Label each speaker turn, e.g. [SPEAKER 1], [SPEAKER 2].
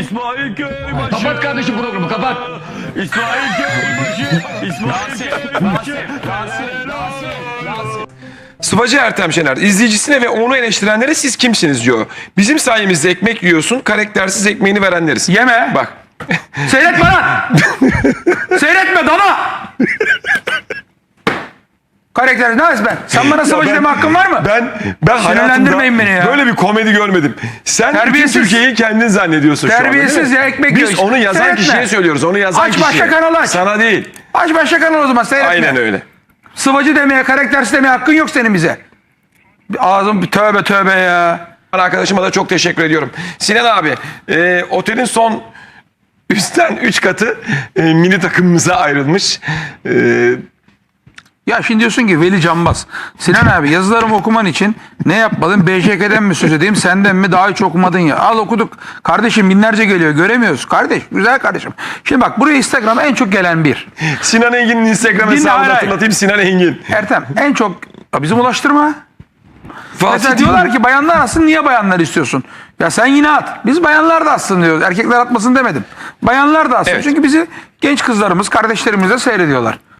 [SPEAKER 1] İsmail Köybaşı.
[SPEAKER 2] Kapat kardeşim programı kapat.
[SPEAKER 1] İsmail Köybaşı. İsmail Köybaşı.
[SPEAKER 3] Sıvacı Ertem Şener izleyicisine ve onu eleştirenlere siz kimsiniz diyor. Bizim sayemizde ekmek yiyorsun karaktersiz ekmeğini verenleriz.
[SPEAKER 4] Yeme.
[SPEAKER 3] Bak
[SPEAKER 4] Seyretme lan. Seyretme dana. Karakter ne ben? Sen bana
[SPEAKER 3] ben-
[SPEAKER 4] deme hakkın var mı?
[SPEAKER 3] ben ben
[SPEAKER 4] Sinirlendirmeyin beni ya.
[SPEAKER 3] böyle bir komedi görmedim. Sen bütün
[SPEAKER 4] Terbiyesiz.
[SPEAKER 3] Türkiye'yi kendin zannediyorsun şu anda.
[SPEAKER 4] Terbiyesiz
[SPEAKER 3] değil mi?
[SPEAKER 4] ya, ekmek
[SPEAKER 3] Biz
[SPEAKER 4] yiyor
[SPEAKER 3] onu yazan
[SPEAKER 4] Seyretme.
[SPEAKER 3] kişiye söylüyoruz. Onu yazan
[SPEAKER 4] Aç
[SPEAKER 3] kişiye.
[SPEAKER 4] başka kanalı aç.
[SPEAKER 3] Sana değil.
[SPEAKER 4] Aç başka kanal o zaman seyretme.
[SPEAKER 3] Aynen öyle.
[SPEAKER 4] Sıvacı demeye, karaktersiz demeye hakkın yok senin bize. Ağzım tövbe tövbe ya.
[SPEAKER 3] Arkadaşıma da çok teşekkür ediyorum. Sinan abi, e, otelin son üstten 3 katı e, mini takımımıza ayrılmış. E,
[SPEAKER 4] Ya şimdi diyorsun ki Veli Canbaz. Sinan abi yazılarımı okuman için ne yapmalım? BJK'den mi söz edeyim senden mi daha hiç okumadın ya. Al okuduk. Kardeşim binlerce geliyor göremiyoruz. Kardeş güzel kardeşim. Şimdi bak buraya Instagram'a en çok gelen bir.
[SPEAKER 3] Sinan Engin'in Instagram
[SPEAKER 4] Dinle,
[SPEAKER 3] hesabını
[SPEAKER 4] hayır, hayır.
[SPEAKER 3] hatırlatayım. Sinan Engin.
[SPEAKER 4] Ertem en çok Ya bizim ulaştırma. Mesela diyorlar ki bayanlar atsın niye bayanlar istiyorsun? Ya sen yine at. Biz bayanlar da atsın diyoruz. Erkekler atmasın demedim. Bayanlar da atsın.
[SPEAKER 3] Evet.
[SPEAKER 4] Çünkü bizi genç kızlarımız, kardeşlerimiz de seyrediyorlar.